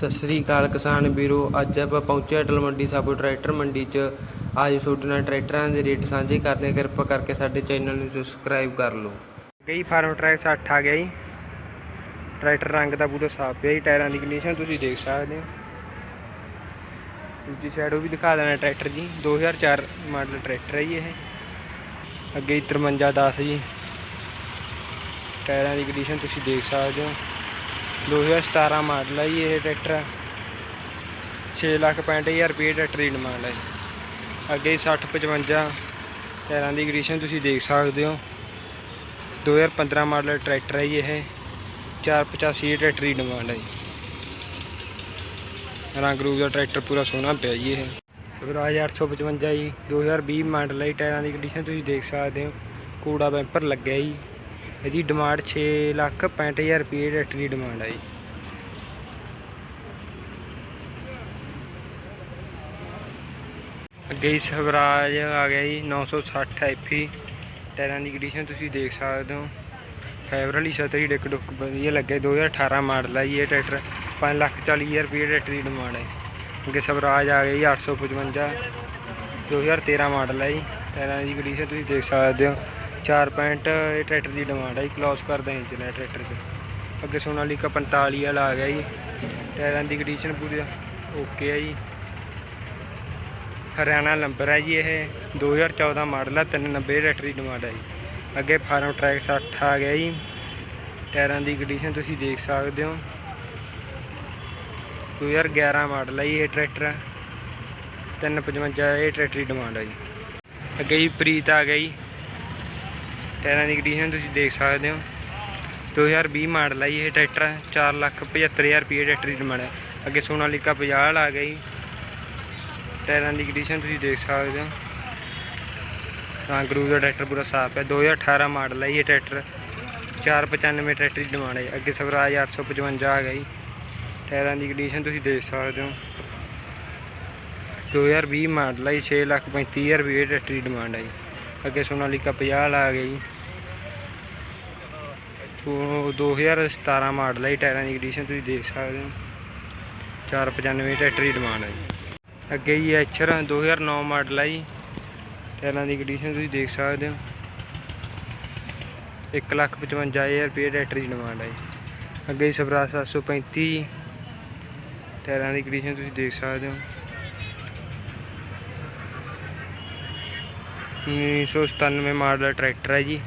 ਸਤਿ ਸ੍ਰੀ ਅਕਾਲ ਕਿਸਾਨ ਵੀਰੋ, ਅੱਜ ਆਪਾਂ ਪਹੁੰਚੇ ਅਟਲ ਮੰਡੀ ਸਾਬੋ ਟਰੈਕਟਰ ਮੰਡੀ 'ਚ। ਆਜੋ ਤੁਹਾਡੇ ਨਾਲ ਟਰੈਕਟਰਾਂ ਦੇ ਰੇਟ ਸਾਂਝੇ ਕਰਦੇ ਹਾਂ। ਕਿਰਪਾ ਕਰਕੇ ਸਾਡੇ ਚੈਨਲ ਨੂੰ ਸਬਸਕ੍ਰਾਈਬ ਕਰ ਲਓ। ਗਈ ਫਾਰਮ ਟਰੈਕ 60 ਆ ਗਿਆ ਜੀ। ਟਰੈਕਟਰ ਰੰਗ ਦਾ ਪੂਰਾ ਸਾਫ਼ ਪਿਆ ਜੀ। ਟਾਇਰਾਂ ਦੀ ਕੰਡੀਸ਼ਨ ਤੁਸੀਂ ਦੇਖ ਸਕਦੇ ਹੋ। ਦੂਜੀ ਸਾਈਡ ਉਹ ਵੀ ਦਿਖਾ ਦੇਣਾ ਟਰੈਕਟਰ ਜੀ। 2004 ਮਾਡਲ ਟਰੈਕਟਰ ਹੈ ਜੀ ਇਹ। ਅੱਗੇ 5310 ਜੀ। ਟਾਇਰਾਂ ਦੀ ਕੰਡੀਸ਼ਨ ਤੁਸੀਂ ਦੇਖ ਸਕਦੇ ਹੋ। 2017 ਮਾਡਲ ਹੈ ਜੀ ਇਹ ਟਰੈਕਟਰ। 6 ਲੱਖ 65000 ਰੁਪਏ ਟਰੈਕਟਰ ਦੀ ਡਿਮਾਂਡ ਹੈ ਅੱਗੇ 60 55 ਟਾਇਰਾਂ ਦੀ ਕੰਡੀਸ਼ਨ ਤੁਸੀਂ ਦੇਖ ਸਕਦੇ ਹੋ। 2015 ਮਾਡਲ ਟਰੈਕਟਰ ਹੈ ਜੀ ਇਹ। 485 ਟਰੈਕਟਰ ਦੀ ਡਿਮਾਂਡ ਹੈ ਜੀ। ਰੰਗ ਰੂਪ ਦਾ ਟਰੈਕਟਰ ਪੂਰਾ ਸੋਹਣਾ ਪਿਆ ਜੀ ਇਹ। ਸਵਰਾਜ 855 ਜੀ। 2020 ਮਾਡਲ ਹੈ ਜੀ, ਟਾਇਰਾਂ ਦੀ ਕੰਡੀਸ਼ਨ ਤੁਸੀਂ ਦੇਖ ਸਕਦੇ ਹੋ। ਕੂੜਾ ਬੈਂਪਰ ਲੱਗਿਆ ਜੀ। ਇਹਦੀ ਡਿਮਾਂਡ 6 ਲੱਖ 65000 ਰੁਪਏ ਟਰੈਕਟਰ ਦੀ ਡਿਮਾਂਡ ਹੈ ਜੀ। ਅੱਗੇ ਸਵਰਾਜ ਆ ਗਿਆ ਜੀ 960 ਐਫੀ ਟਾਇਰਾਂ ਦੀ ਕੰਡੀਸ਼ਨ ਤੁਸੀਂ ਦੇਖ ਸਕਦੇ ਹੋ। ਫਾਈਬਰ ਵਾਲੀ ਛਤਰੀ ਡਿੱਕ ਡੁੱਕ ਵਧੀਆ ਲੱਗੇ 2018 ਮਾਡਲ ਹੈ ਜੀ ਇਹ ਟਰੈਕਟਰ 5 ਲੱਖ 40000 ਰੁਪਏ ਟਰੈਕਟਰ ਦੀ ਡਿਮਾਂਡ ਹੈ ਅੱਗੇ ਸਵਰਾਜ ਆ ਗਿਆ ਜੀ 855 2013 ਮਾਡਲ ਹੈ ਜੀ, ਟਾਇਰਾਂ ਦੀ ਕੰਡੀਸ਼ਨ ਤੁਸੀਂ ਦੇਖ ਸਕਦੇ ਹੋ। 4 ਪੁਆਇੰਟ ਇਹ ਟਰੈਕਟਰ ਦੀ ਡਿਮਾਂਡ ਹੈ ਜੀ ਕਲੋਸ ਕਰਦਾ ਇੰਚ ਨੇ ਟਰੈਕਟਰ 'ਚ। ਅੱਗੇ ਸੋਨਾਲੀਕਾ 45 ਵਾਲਾ ਆ ਗਿਆ ਜੀ। ਟਾਇਰਾਂ ਦੀ ਕੰਡੀਸ਼ਨ ਪੂਰੀ ਓਕੇ ਹੈ ਜੀ। ਹਰਿਆਣਾ ਨੰਬਰ ਹੈ ਜੀ ਇਹ। 2014 ਮਾਡਲ ਹੈ 390 ਟਰੈਕਟਰ ਦੀ ਡਿਮਾਂਡ ਹੈ ਜੀ। ਅੱਗੇ ਫਾਰਮ ਟਰੈਕ 60 ਆ ਗਿਆ ਜੀ। ਟਾਇਰਾਂ ਦੀ ਕੰਡੀਸ਼ਨ ਤੁਸੀਂ ਦੇਖ ਸਕਦੇ ਹੋ। 2011 ਮਾਡਲ ਹੈ ਜੀ ਇਹ ਟਰੈਕਟਰ 355 ਇਹ ਟਰੈਕਟਰ ਦੀ ਡਿਮਾਂਡ ਹੈ ਜੀ। ਅੱਗੇ ਜੀ ਪ੍ਰੀਤ ਆ ਗਿਆ ਜੀ। ਟਾਇਰਾਂ ਦੀ ਕੰਡੀਸ਼ਨ ਤੁਸੀਂ ਦੇਖ ਸਕਦੇ ਹੋ। 2020 ਮਾਡਲ ਹੈ ਇਹ ਟਰੈਕਟਰ 4 ਲੱਖ 75000 ਰੁਪਏ ਟਰੈਕਟਰ ਦੀ ਡਿਮਾਂਡ ਹੈ ਅੱਗੇ ਸੋਨਾਲੀਕਾ 50 ਆ ਗਿਆ ਜੀ। ਟਾਇਰਾਂ ਦੀ ਕੰਡੀਸ਼ਨ ਤੁਸੀਂ ਦੇਖ ਸਕਦੇ ਹੋ। ਰੰਗ ਰੂਪ ਦਾ ਟਰੈਕਟਰ ਪੂਰਾ ਸਾਫ਼ ਹੈ। 2018 ਮਾਡਲ ਹੈ ਇਹ ਟਰੈਕਟਰ। 495 ਟਰੈਕਟਰ ਦੀ ਡਿਮਾਂਡ ਹੈ ਅੱਗੇ ਸਵਰਾਜ 855 ਆ ਗਈ ਟਾਇਰਾਂ ਦੀ ਕੰਡੀਸ਼ਨ ਤੁਸੀਂ ਦੇਖ ਸਕਦੇ ਹੋ। 2020 ਮਾਡਲ ਹੈ ਜੀ 6 ਲੱਖ 35000 ਰੁਪਏ ਟਰੈਕਟਰ ਦੀ ਡਿਮਾਂਡ ਹੈ ਅੱਗੇ ਸੋਨਾਲੀਕਾ 50 ਆ ਗਿਆ ਜੀ। ਸੋ 2017 ਮਾਡਲ ਹੈ ਟਾਇਰਾਂ ਦੀ ਕੰਡੀਸ਼ਨ ਤੁਸੀਂ ਦੇਖ ਸਕਦੇ ਹੋ। 495 ਟਰੈਕਟਰ ਦੀ ਡਿਮਾਂਡ ਹੈ ਜੀ। ਅੱਗੇ ਜੀ ਐਚਰ 2009 ਮਾਡਲ ਹੈ ਜੀ, ਟਾਇਰਾਂ ਦੀ ਕੰਡੀਸ਼ਨ ਤੁਸੀਂ ਦੇਖ ਸਕਦੇ ਹੋ। 155000 ਰੁਪਏ ਟਰੈਕਟਰ ਦੀ ਡਿਮਾਂਡ ਹੈ ਜੀ। ਅੱਗੇ ਜੀ ਸਵਰਾਜ 735 ਜੀ, ਟਾਇਰਾਂ ਦੀ ਕੰਡੀਸ਼ਨ ਤੁਸੀਂ ਦੇਖ ਸਕਦੇ ਹੋ। 1997 ਮਾਡਲ ਟਰੈਕਟਰ ਹੈ ਜੀ।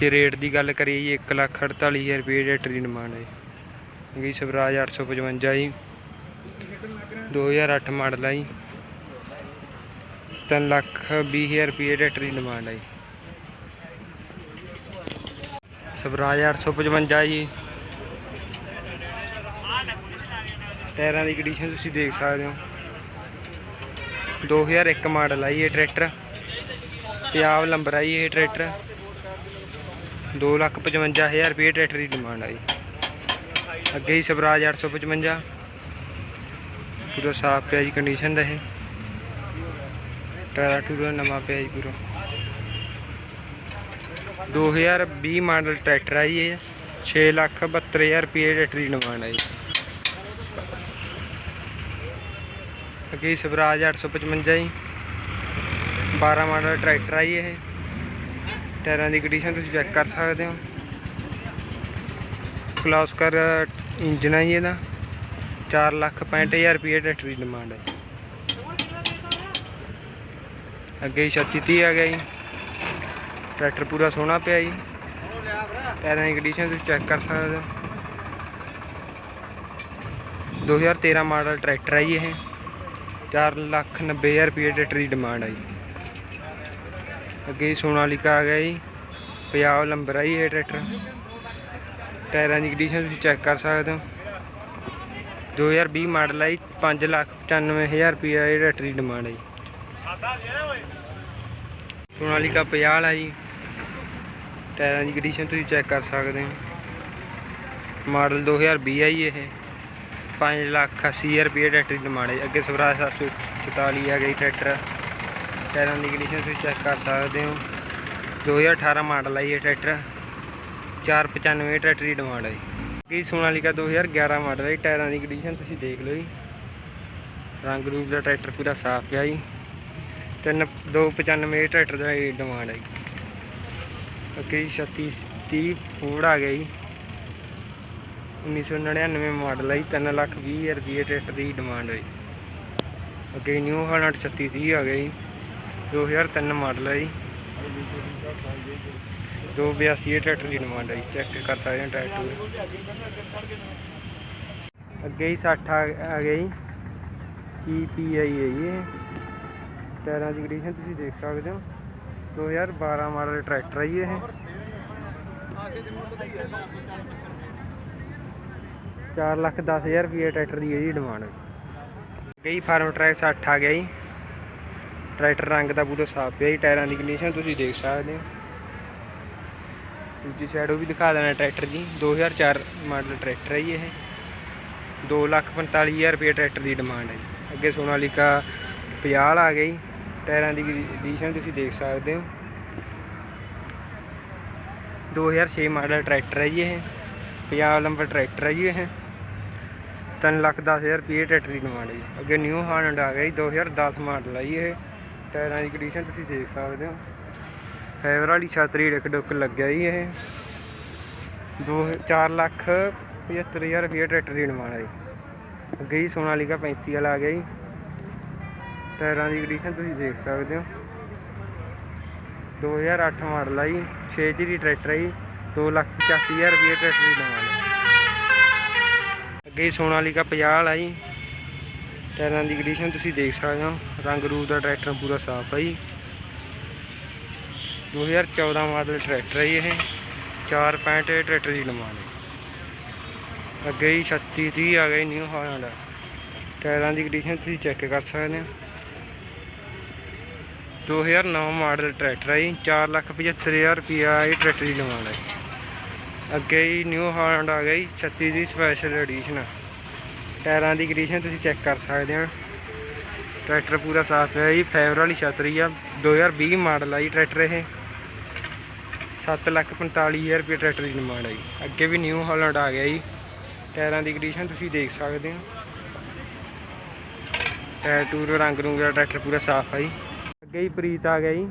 ਤੇ ਰੇਟ ਦੀ ਗੱਲ ਕਰੀਏ ਜੀ 148000 ਰੁਪਏ ਟਰੈਕਟਰ ਦੀ ਡਿਮਾਂਡ ਹੈ ਜੀ। ਸਵਰਾਜ 855 ਜੀ। 2008 ਮਾਡਲ ਹੈ ਜੀ। 3 ਲੱਖ 20000 ਰੁਪਏ ਟਰੈਕਟਰ ਦੀ ਡਿਮਾਂਡ ਹੈ ਜੀ। ਸਵਰਾਜ 855 ਜੀ। ਟਾਇਰਾਂ ਦੀ ਕੰਡੀਸ਼ਨ ਤੁਸੀਂ ਦੇਖ ਸਕਦੇ ਹੋ। 2001 ਮਾਡਲ ਹੈ ਇਹ ਟਰੈਕਟਰ ਪੰਜਾਬ ਨੰਬਰ ਹੈ ਇਹ ਟਰੈਕਟਰ। 255000 ਰੁਪਏ ਟਰੈਕਟਰ ਦੀ ਡਿਮਾਂਡ ਆਈ ਜੀ। ਅੱਗੇ ਹੀ ਸਵਰਾਜ 855 ਪੂਰਾ ਸਾਫ਼ ਪਿਆ ਜੀ ਕੰਡੀਸ਼ਨ ਦਾ ਇਹ। ਟਾਇਰ ਟੂਰਾ ਨਵਾਂ ਪਿਆ ਜੀ ਪੂਰਾ। 2020 ਮਾਡਲ ਟਰੈਕਟਰ ਹੈ ਜੀ ਇਹ। 6 ਲੱਖ 72000 ਰੁਪਏ ਟਰੈਕਟਰ ਦੀ ਡਿਮਾਂਡ ਆਈ ਅੱਗੇ ਸਵਰਾਜ 855 ਜੀ। 12 ਮਾਡਲ ਟਰੈਕਟਰ ਹੈ ਜੀ ਇਹ। ਟਾਇਰਾਂ ਦੀ ਕੰਡੀਸ਼ਨ ਤੁਸੀਂ ਚੈੱਕ ਕਰ ਸਕਦੇ ਹੋ। ਕਲਾਸਕਰ ਇੰਜਨ ਹੈ ਜੀ ਇਹਦਾ। 4 ਲੱਖ 65000 ਰੁਪਏ ਟਰੈਕਟਰ ਦੀ ਡਿਮਾਂਡ ਹੈ ਅੱਗੇ 3630 ਆ ਗਿਆ ਜੀ। ਟਰੈਕਟਰ ਪੂਰਾ ਸੋਹਣਾ ਪਿਆ ਜੀ। ਟਾਇਰਾਂ ਦੀ ਕੰਡੀਸ਼ਨ ਤੁਸੀਂ ਚੈੱਕ ਕਰ ਸਕਦੇ ਹੋ। 2013 ਮਾਡਲ ਟਰੈਕਟਰ ਹੈ ਜੀ ਇਹ। 4 ਲੱਖ 90000 ਰੁਪਏ ਟਰੈਕਟਰ ਦੀ ਡਿਮਾਂਡ ਆਈ। ਜੀ ਅੱਗੇ ਸੋਨਾਲੀਕਾ ਆ ਗਿਆ ਜੀ, ਪੰਜਾਬ ਨੰਬਰ ਆਈ ਇਹ ਟਰੈਕਟਰ। ਟਾਇਰਾਂ ਦੀ ਕੰਡੀਸ਼ਨ ਤੁਸੀਂ ਚੈੱਕ ਕਰ ਸਕਦੇ ਹੋ। 2020 ਮਾਡਲ ਆਈ ਜੀ 5 ਲੱਖ 95000 ਰੁਪਏ ਇਹ ਟਰੈਕਟਰ ਦੀ ਡਿਮਾਂਡ ਹੈ ਜੀ। ਸੋਨਾਲੀਕਾ 50 ਆ ਜੀ। ਟਾਇਰਾਂ ਦੀ ਕੰਡੀਸ਼ਨ ਤੁਸੀਂ ਚੈੱਕ ਕਰ ਸਕਦੇ ਹੋ। ਮਾਡਲ 2020 ਹੈ ਜੀ ਇਹ। 5 ਲੱਖ 80000 ਰੁਪਏ ਟਰੈਕਟਰ ਦੀ ਡਿਮਾਂਡ ਹੈ ਅੱਗੇ ਸਵਰਾਜ 744 ਆ ਗਈ ਟਰੈਕਟਰ। ਟਾਇਰਾਂ ਦੀ ਕੰਡੀਸ਼ਨ ਤੁਸੀਂ ਚੈੱਕ ਕਰ ਸਕਦੇ ਹੋ। 2018 ਮਾਡਲ ਹੈ ਇਹ ਟਰੈਕਟਰ। 495 ਟਰੈਕਟਰ ਦੀ ਡਿਮਾਂਡ ਹੈ ਜੀ। ਇਹ ਸੋਨਾਲੀਕਾ 2011 ਮਾਡਲ ਹੈ ਜੀ, ਟਾਇਰਾਂ ਦੀ ਕੰਡੀਸ਼ਨ ਤੁਸੀਂ ਦੇਖ ਲਓ ਜੀ। ਰੰਗ ਰੂਪ ਦਾ ਟਰੈਕਟਰ ਪੂਰਾ ਸਾਫ਼ ਪਿਆ ਜੀ। ਤਿੰਨ 295 ਟਰੈਕਟਰ ਦਾ ਡਿਮਾਂਡ ਹੈ ਜੀ। ਅੱਗੇ ਜੀ 36 30 ਫੋਰਡ ਆ ਗਿਆ ਜੀ। 1999 ਮਾਡਲ ਹੈ ਜੀ 3 ਲੱਖ 20 ਹਜ਼ਾਰ ਰੁਪਏ ਟਰੈਕਟਰ ਦੀ ਡਿਮਾਂਡ ਹੈ ਅੱਗੇ ਨਿਊ ਹਾਲੈਂਡ 36 30 ਆ ਗਿਆ ਜੀ 2003 ਮਾਡਲ ਹੈ ਜੀ 282 ਟਰੈਕਟਰ ਦੀ ਡਿਮਾਂਡ ਹੈ ਚੈੱਕ ਕਰ ਸਕਦੇ ਹਾਂ ਟਰੈਕਟਰ ਅੱਗੇ ਹੀ 60 ਆ ਗਈ ਗਿਆ ਪੀ ਆਈ ਹੈ ਜੀ ਇਹ? ਟਾਇਰਾਂ ਦੀ ਕੰਡੀਸ਼ਨ ਤੁਸੀਂ ਦੇਖ ਸਕਦੇ ਹੋ। 2012 ਮਾਡਲ ਟਰੈਕਟਰ ਹੈ ਜੀ ਇਹ। ਚਾਰ ਲੱਖ ਦਸ ਹਜ਼ਾਰ ਰੁਪਏ ਟਰੈਕਟਰ ਦੀ ਇਹਦੀ ਡਿਮਾਂਡ ਹੈ। ਗਈ ਫਾਰਮ ਟਰੈਕ 60 ਆ ਗਿਆ ਜੀ। ਟਰੈਕਟਰ ਰੰਗ ਦਾ ਪੂਰਾ ਸਾਫ਼ ਪਿਆ ਜੀ, ਟਾਇਰਾਂ ਦੀ ਕੰਡੀਸ਼ਨ ਤੁਸੀਂ ਦੇਖ ਸਕਦੇ ਹੋ। ਦੂਜੀ ਸਾਈਡ ਉਹ ਵੀ ਦਿਖਾ ਦੇਣਾ ਟਰੈਕਟਰ ਜੀ 2004 ਮਾਡਲ ਟਰੈਕਟਰ ਹੈ ਜੀ ਇਹ। 2 ਲੱਖ 45 ਹਜ਼ਾਰ ਰੁਪਏ ਟਰੈਕਟਰ ਦੀ ਡਿਮਾਂਡ ਹੈ ਜੀ। ਅੱਗੇ ਸੋਨਾਲੀਕਾ 50 ਆ ਗਈ ਟਾਇਰਾਂ ਦੀ ਕੰਡੀਸ਼ਨ ਤੁਸੀਂ ਦੇਖ ਸਕਦੇ ਹੋ। 2006 ਮਾਡਲ ਟਰੈਕਟਰ ਹੈ ਜੀ ਇਹ। 50 ਨੰਬਰ ਟਰੈਕਟਰ ਹੈ ਜੀ ਇਹ। 3 ਲੱਖ 10 ਹਜ਼ਾਰ ਰੁਪਏ ਟਰੈਕਟਰ ਦੀ ਡਿਮਾਂਡ ਹੈ ਜੀ ਅੱਗੇ ਨਿਊ ਹਾਲੈਂਡ ਆ ਗਿਆ ਜੀ 2010 ਮਾਡਲ ਹੈ ਜੀ ਇਹ। ਟਾਇਰਾਂ ਦੀ ਕੰਡੀਸ਼ਨ ਤੁਸੀਂ ਦੇਖ ਸਕਦੇ ਹੋ। ਫਾਈਬਰ ਵਾਲੀ ਛਤਰੀ ਡਿੱਕ ਡੁੱਕ ਲੱਗਿਆ ਜੀ ਇਹ। 2 4 ਲੱਖ 75 ਹਜ਼ਾਰ ਰੁਪਏ ਟਰੈਕਟਰ ਦੀ ਡਿਮਾਂਡ ਹੈ ਜੀ ਅੱਗੇ ਜੀ ਸੋਨਾਲੀਕਾ 35 ਵਾਲਾ ਆ ਗਿਆ ਜੀ। ਟਾਇਰਾਂ ਦੀ ਕੰਡੀਸ਼ਨ ਤੁਸੀਂ ਦੇਖ ਸਕਦੇ ਹੋ। 2008 ਮਾਡਲ ਆ ਜੀ 6 ਜੀ ਟਰੈਕਟਰ ਹੈ ਜੀ 2 ਲੱਖ 85 ਹਜ਼ਾਰ ਰੁਪਏ ਟਰੈਕਟਰ ਦੀ ਡਿਮਾਂਡ ਹੈ ਅੱਗੇ ਜੀ ਸੋਨਾਲੀਕਾ 50 ਵਾਲਾ ਜੀ। ਟਾਇਰਾਂ ਦੀ ਕੰਡੀਸ਼ਨ ਤੁਸੀਂ ਦੇਖ ਸਕਦੇ ਹੋ। ਰੰਗ ਰੂਪ ਦਾ ਟਰੈਕਟਰ ਪੂਰਾ ਸਾਫ਼ ਹੈ ਜੀ। 2014 ਮਾਡਲ ਟਰੈਕਟਰ ਹੈ ਜੀ ਇਹ। 4.65 ਟਰੈਕਟਰ ਦੀ ਡਿਮਾਂਡ ਹੈ ਅੱਗੇ ਜੀ 36 30 ਆ ਗਈ ਨਿਊ ਹਾਲੈਂਡ ਟਾਇਰਾਂ ਦੀ ਕੰਡੀਸ਼ਨ ਤੁਸੀਂ ਚੈੱਕ ਕਰ ਸਕਦੇ ਹੋ। 2009 ਮਾਡਲ ਟਰੈਕਟਰ ਹੈ ਜੀ। 475000 ਰੁਪਿਆ ਇਹ ਟਰੈਕਟਰ ਦੀ ਡਿਮਾਂਡ ਹੈ ਅੱਗੇ ਜੀ ਨਿਊ ਹਾਲੈਂਡ ਆ ਗਿਆ ਜੀ 36 ਦੀ ਸਪੈਸ਼ਲ ਐਡੀਸ਼ਨ ਟਾਇਰਾਂ ਦੀ ਕੰਡੀਸ਼ਨ ਤੁਸੀਂ ਚੈੱਕ ਕਰ ਸਕਦੇ ਹੋ ਟਰੈਕਟਰ ਪੂਰਾ ਸਾਫ਼ ਹੈ ਜੀ ਫਾਈਬਰ ਵਾਲੀ ਛਤਰੀ ਆ। 2020 ਮਾਡਲ ਆ ਜੀ ਟਰੈਕਟਰ ਇਹ। 745000 ਰੁਪਏ ਟਰੈਕਟਰ ਦੀ ਡਿਮਾਂਡ ਹੈ ਜੀ। ਅੱਗੇ ਵੀ ਨਿਊ ਹਾਲੈਂਡ ਆ ਗਿਆ ਜੀ। ਟਾਇਰਾਂ ਦੀ ਕੰਡੀਸ਼ਨ ਤੁਸੀਂ ਦੇਖ ਸਕਦੇ ਹੋ ਟਾਇਰ ਟੂਰ ਰੰਗ ਰੁੰਗ ਦਾ ਟਰੈਕਟਰ ਪੂਰਾ ਸਾਫ਼ ਆ ਜੀ। ਅੱਗੇ ਹੀ ਪ੍ਰੀਤ ਆ ਗਿਆ ਜੀ।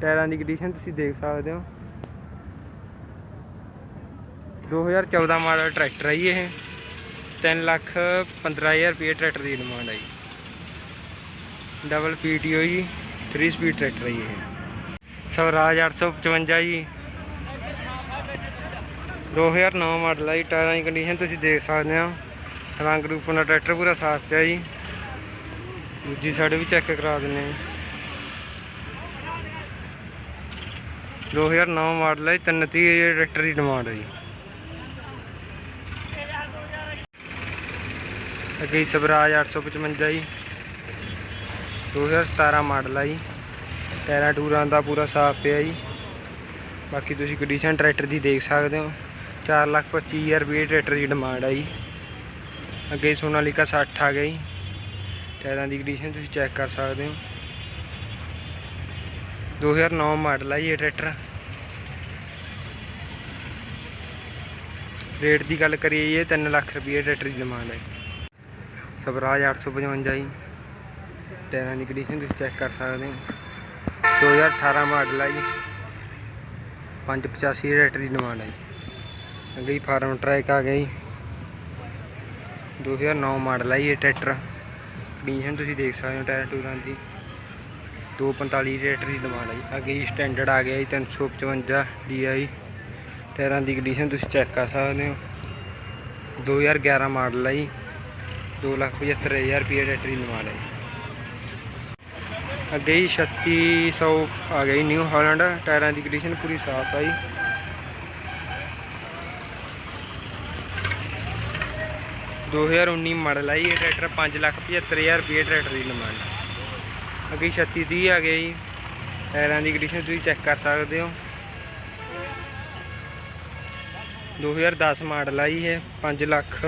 ਟਾਇਰਾਂ ਦੀ ਕੰਡੀਸ਼ਨ ਤੁਸੀਂ ਦੇਖ ਸਕਦੇ ਹੋ। 2014 ਮਾਡਲ ਟਰੈਕਟਰ ਹੈ ਜੀ ਇਹ। 3 ਲੱਖ 15000 ਰੁਪਏ ਟਰੈਕਟਰ ਦੀ ਡਿਮਾਂਡ ਹੈ ਜੀ ਡਬਲ ਪੀਟੀਓ ਜੀ 3 ਸਪੀਡ ਟਰੈਕਟਰ ਹੈ ਇਹ। ਸਵਰਾਜ 855 ਜੀ। 2009 ਮਾਡਲ ਹੈ ਜੀ ਟਾਇਰਾਂ ਦੀ ਕੰਡੀਸ਼ਨ ਤੁਸੀਂ ਦੇਖ ਸਕਦੇ ਹੋ। ਰੰਗ ਰੂਪ ਨਾਲ ਟਰੈਕਟਰ ਪੂਰਾ ਸਾਫ਼ ਪਿਆ ਜੀ। ਦੂਜੀ ਸਾਈਡ ਵੀ ਚੈੱਕ ਕਰਾ ਦਿੰਦੇ ਹਾਂ। 2009 ਮਾਡਲ ਹੈ 330 ਟਰੈਕਟਰ ਦੀ ਡਿਮਾਂਡ ਹੈ ਜੀ ਅੱਗੇ ਸਵਰਾਜ 855 ਜੀ। 2017 ਮਾਡਲ ਆ ਜੀ। ਟਾਇਰਾਂ ਟੂਰਾਂ ਦਾ ਪੂਰਾ ਸਾਫ਼ ਪਿਆ ਜੀ। ਬਾਕੀ ਤੁਸੀਂ ਕੰਡੀਸ਼ਨ ਟਰੈਕਟਰ ਦੀ ਦੇਖ ਸਕਦੇ ਹੋ। 4 ਲੱਖ 25 ਹਜ਼ਾਰ ਰੁਪਏ ਟਰੈਕਟਰ ਦੀ ਡਿਮਾਂਡ ਹੈ ਜੀ। ਅੱਗੇ ਸੋਨਾਲੀਕਾ 60 ਆ ਗਿਆ ਜੀ। ਟਾਇਰਾਂ ਦੀ ਕੰਡੀਸ਼ਨ ਤੁਸੀਂ ਚੈੱਕ ਕਰ ਸਕਦੇ ਹੋ। 2009 ਮਾਡਲ ਆ ਜੀ ਇਹ ਟਰੈਕਟਰ ਰੇਟ ਦੀ ਗੱਲ ਕਰੀਏ ਜੀ, ਇਹ 3 ਲੱਖ ਰੁਪਏ ਟਰੈਕਟਰ ਦੀ ਡਿਮਾਂਡ ਹੈ ਸਵਰਾਜ 855 ਜੀ ਟਾਇਰਾਂ ਦੀ ਕੰਡੀਸ਼ਨ ਤੁਸੀਂ ਚੈੱਕ ਕਰ ਸਕਦੇ ਹੋ। 2018 ਮਾਡਲ ਆ ਜੀ। 585 ਟਰੈਕਟਰ ਦੀ ਡਿਮਾਂਡ ਹੈ ਜੀ। ਅੱਗੇ ਜੀ ਫਾਰਮ ਟਰੈਕ ਆ ਗਿਆ ਜੀ। 2009 ਮਾਡਲ ਹੈ ਜੀ ਇਹ ਟਰੈਕਟਰ ਕੰਡੀਸ਼ਨ ਤੁਸੀਂ ਦੇਖ ਸਕਦੇ ਹੋ ਟਾਇਰ ਟੂਰਾਂ ਦੀ। 245 ਟਰੈਕਟਰ ਦੀ ਡਿਮਾਂਡ ਆ ਜੀ। ਅੱਗੇ ਜੀ ਸਟੈਂਡਰਡ ਆ ਗਿਆ ਜੀ 355 DI ਟਾਇਰਾਂ ਦੀ ਕੰਡੀਸ਼ਨ ਤੁਸੀਂ ਚੈੱਕ ਕਰ ਸਕਦੇ ਹੋ। 2011 ਮਾਡਲ ਆ ਜੀ। 275000 ਰੁਪਏ ਟਰੈਕਟਰ ਦੀ ਡਿਮਾਂਡ ਹੈ ਜੀ। ਅੱਗੇ ਜੀ 3600 ਆ ਗਈ ਨਿਊ ਹਾਲੈਂਡ ਟਾਇਰਾਂ ਦੀ ਕੰਡੀਸ਼ਨ ਪੂਰੀ ਸਾਫ਼ ਆਈ ਦੋ ਹਜ਼ਾਰ ਉੱਨੀ ਮਾਡਲ ਆ ਜੀ, ਇਹ ਟਰੈਕਟਰ 575000 ਰੁਪਏ ਟਰੈਕਟਰ ਦੀ ਡਿਮਾਂਡ ਹੈ। ਅੱਗੇ 3630 ਆ ਗਿਆ ਜੀ, ਟਾਇਰਾਂ ਦੀ ਕੰਡੀਸ਼ਨ ਤੁਸੀਂ ਚੈੱਕ ਕਰ ਸਕਦੇ ਹੋ। 2010 ਮਾਡਲ ਆਈ ਹੈ ਇਹ 5 ਲੱਖ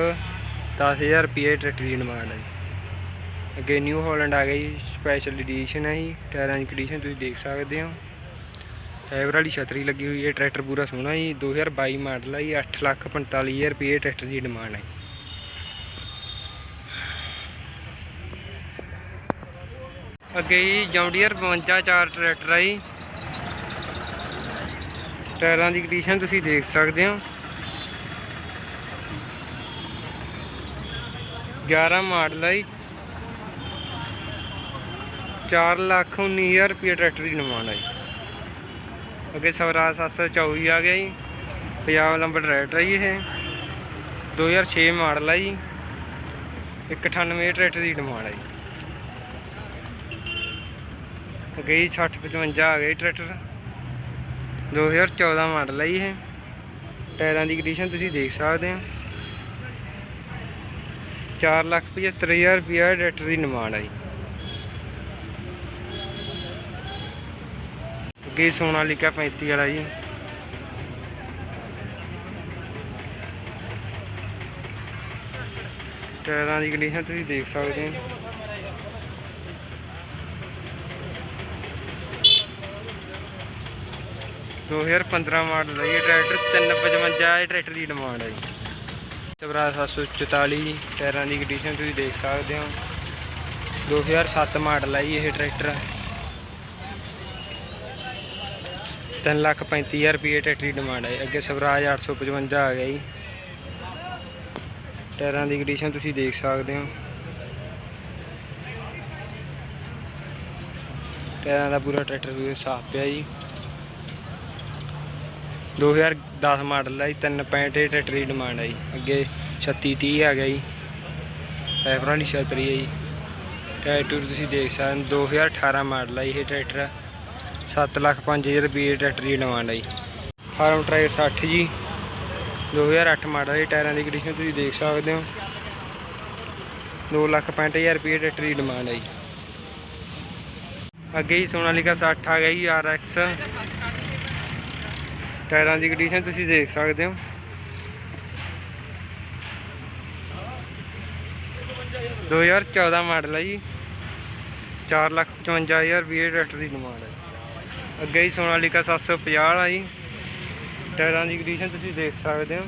10000 ਰੁਪਏ ਟਰੈਕਟਰ ਦੀ ਡਿਮਾਂਡ ਹੈ ਜੀ। ਅੱਗੇ ਨਿਊ ਹਾਲੈਂਡ ਆ ਗਈ ਸਪੈਸ਼ਲ ਐਡੀਸ਼ਨ ਹੈ ਜੀ ਟਾਇਰਾਂ ਦੀ ਕੰਡੀਸ਼ਨ ਤੁਸੀਂ ਦੇਖ ਸਕਦੇ ਹੋ। ਫਾਈਬਰ ਵਾਲੀ ਛਤਰੀ ਲੱਗੀ ਹੋਈ ਹੈ ਟਰੈਕਟਰ ਪੂਰਾ ਸੋਹਣਾ ਜੀ 2022 ਮਾਡਲ ਹੈ ਜੀ 845000 ਰੁਪਏ ਟਰੈਕਟਰ ਦੀ ਡਿਮਾਂਡ ਹੈ ਅੱਗੇ ਜੀ ਜੌਂਡੀਅਰ 52 ਚਾਰ ਟਰੈਕਟਰ ਆ ਜੀ। ਟਾਇਰਾਂ ਦੀ ਕੰਡੀਸ਼ਨ ਤੁਸੀਂ ਦੇਖ ਸਕਦੇ ਹੋ। 11 ਮਾਡਲ ਹੈ ਜੀ। 4 ਲੱਖ 19000 ਰੁਪਏ ਟਰੈਕਟਰ ਦੀ ਡਿਮਾਂਡ ਹੈ ਜੀ। ਅੱਗੇ ਸਵਰਾਜ 724 ਆ ਗਿਆ ਜੀ। ਪੰਜਾਬ ਨੰਬਰ ਟਰੈਕਟਰ ਹੈ ਜੀ ਇਹ। 2006 ਮਾਡਲ ਹੈ ਜੀ। 198 ਟਰੈਕਟਰ ਦੀ ਡਿਮਾਂਡ ਹੈ ਅੱਗੇ ਜੀ 60 55 ਆ ਗਿਆ ਜੀ ਟਰੈਕਟਰ। 2014 ਮਾਡਲ ਹੈ ਇਹ। ਟਾਇਰਾਂ ਦੀ ਕੰਡੀਸ਼ਨ ਤੁਸੀਂ ਦੇਖ ਸਕਦੇ ਹੋ। 4 ਲੱਖ 75000 ਰੁਪਏ ਟਰੈਕਟਰ ਦੀ ਡਿਮਾਂਡ ਹੈ ਅੱਗੇ ਸੋਨਾਲੀਕਾ 35 ਵਾਲਾ ਜੀ। ਟਾਇਰਾਂ ਦੀ ਕੰਡੀਸ਼ਨ ਤੁਸੀਂ ਦੇਖ ਸਕਦੇ ਹੋ। ਦੋ ਹਜ਼ਾਰ 15 ਮਾਡਲ ਹੈ ਇਹ ਟਰੈਕਟਰ 355 ਇਹ ਟਰੈਕਟਰ ਦੀ ਡਿਮਾਂਡ ਹੈ ਜੀ। ਸਵਰਾ 744 ਟਾਇਰਾਂ ਦੀ ਕੰਡੀਸ਼ਨ ਤੁਸੀਂ ਦੇਖ ਸਕਦੇ ਹੋ। 2007 ਮਾਡਲ ਹੈ ਜੀ ਇਹ ਟਰੈਕਟਰ ਤਿੰਨ ਲੱਖ ਪੈਂਤੀ ਹਜ਼ਾਰ ਰੁਪਏ ਟਰੈਕਟਰ ਦੀ ਡਿਮਾਂਡ ਹੈ ਅੱਗੇ ਸਵਰਾਜ 855 ਆ ਗਿਆ ਜੀ। ਟਾਇਰਾਂ ਦੀ ਕੰਡੀਸ਼ਨ ਤੁਸੀਂ ਦੇਖ ਸਕਦੇ ਹੋ। ਟਾਇਰਾਂ ਦਾ ਪੂਰਾ ਟਰੈਕਟਰ ਵੀ ਸਾਫ਼ ਪਿਆ ਜੀ। 2010 ਮਾਡਲ ਹੈ ਜੀ 3.8 ਟਰੈਕਟਰ ਦੀ ਡਿਮਾਂਡ ਹੈ ਜੀ। ਅੱਗੇ 3630 ਆ ਗਿਆ ਜੀ। ਫਾਈਬਰ ਵਾਲੀ ਛਤਰੀ ਹੈ ਜੀ। ਟਰੈਕਟਰ ਤੁਸੀਂ ਦੇਖ ਸਕਦੇ ਹੋ 2018 ਮਾਡਲ ਹੈ ਇਹ ਟਰੈਕਟਰ 7 ਲੱਖ 5000 ਰੁਪਏ ਟਰੈਕਟਰ ਦੀ ਡਿਮਾਂਡ ਹੈ ਜੀ। ਫਾਰਮ ਟਰੈਕ 60 ਜੀ। 2008 ਮਾਡਲ ਹੈ ਟਾਇਰਾਂ ਦੀ ਕੰਡੀਸ਼ਨ ਤੁਸੀਂ ਦੇਖ ਸਕਦੇ ਹੋ। 2 ਲੱਖ 65000 ਰੁਪਏ ਟਰੈਕਟਰ ਦੀ ਡਿਮਾਂਡ ਹੈ ਜੀ। ਅੱਗੇ ਹੀ ਸੋਨਾਲੀਕਾ 60 ਆ ਗਿਆ ਜੀ RX ਟਾਇਰਾਂ ਦੀ ਕੰਡੀਸ਼ਨ ਤੁਸੀਂ ਦੇਖ ਸਕਦੇ ਹੋ। ਦੋ ਹਜ਼ਾਰ 14 ਮਾਡਲ ਹੈ ਜੀ। 4 ਲੱਖ 55000 ਰੁਪਏ ਟਰੈਕਟਰ ਦੀ ਡਿਮਾਂਡ ਹੈ ਅੱਗੇ ਹੀ ਸੋਨਾਲੀਕਾ 750 ਆ ਜੀ। ਟਾਇਰਾਂ ਦੀ ਕੰਡੀਸ਼ਨ ਤੁਸੀਂ ਦੇਖ ਸਕਦੇ ਹੋ।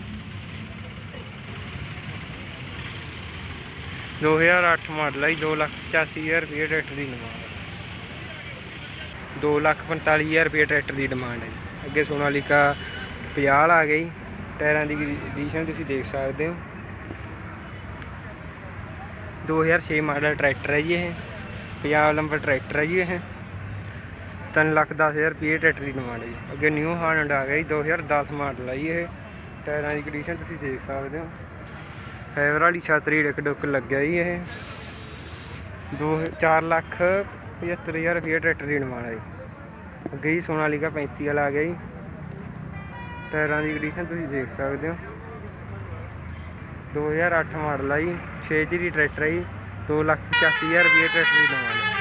2008 ਮਾਡਲ ਹੈ ਜੀ। 2 ਲੱਖ 85000 ਰੁਪਏ ਟਰੈਕਟਰ ਦੀ ਡਿਮਾਂਡ ਹੈ 2 ਲੱਖ 45000 ਰੁਪਏ ਟਰੈਕਟਰ ਦੀ ਡਿਮਾਂਡ ਹੈ ਜੀ। ਅੱਗੇ ਸੋਨਾਲੀਕਾ 50 ਆ ਗਈ। ਟਾਇਰਾਂ ਦੀ ਕੰਡੀਸ਼ਨ ਤੁਸੀਂ ਦੇਖ ਸਕਦੇ ਹੋ। 2006 ਮਾਡਲ ਟਰੈਕਟਰ ਹੈ ਜੀ ਇਹ। ਪੰਜਾਬ ਨੰਬਰ ਟਰੈਕਟਰ ਹੈ ਜੀ ਇਹ। 3 ਲੱਖ 10000 ਰੁਪਏ ਟਰੈਕਟਰ ਦੀ ਡਿਮਾਂਡ ਹੈ ਜੀ। ਅੱਗੇ ਨਿਊ ਹਾਲੈਂਡ ਆ ਗਿਆ ਜੀ 2010 ਮਾਡਲ ਹੈ ਜੀ ਇਹ। ਟਾਇਰਾਂ ਦੀ ਕੰਡੀਸ਼ਨ ਤੁਸੀਂ ਦੇਖ ਸਕਦੇ ਹੋ। ਫਾਈਬਰ ਵਾਲੀ ਛਤਰੀ ਡਿੱਕ ਡੁੱਕ ਲੱਗਿਆ ਜੀ ਇਹ। 2 4 ਲੱਖ 75000 ਰੁਪਏ ਟਰੈਕਟਰ ਦੀ ਡਿਮਾਂਡ ਹੈ ਗਈ ਸੋਨਾਲੀਕਾ 35 ਵਾਲਾ ਆ ਗਿਆ ਜੀ। ਟਾਇਰਾਂ ਦੀ ਕੰਡੀਸ਼ਨ ਤੁਸੀਂ ਦੇਖ ਸਕਦੇ ਹੋ। 2008 ਮਾਡਲ ਆ ਜੀ 6 ਜੀ ਦੀ ਟਰੈਕਟਰ ਹੈ ਜੀ 2 ਲੱਖ 85000 ਰੁਪਏ ਟਰੈਕਟਰ ਦੀ ਡਿਮਾਂਡ ਹੈ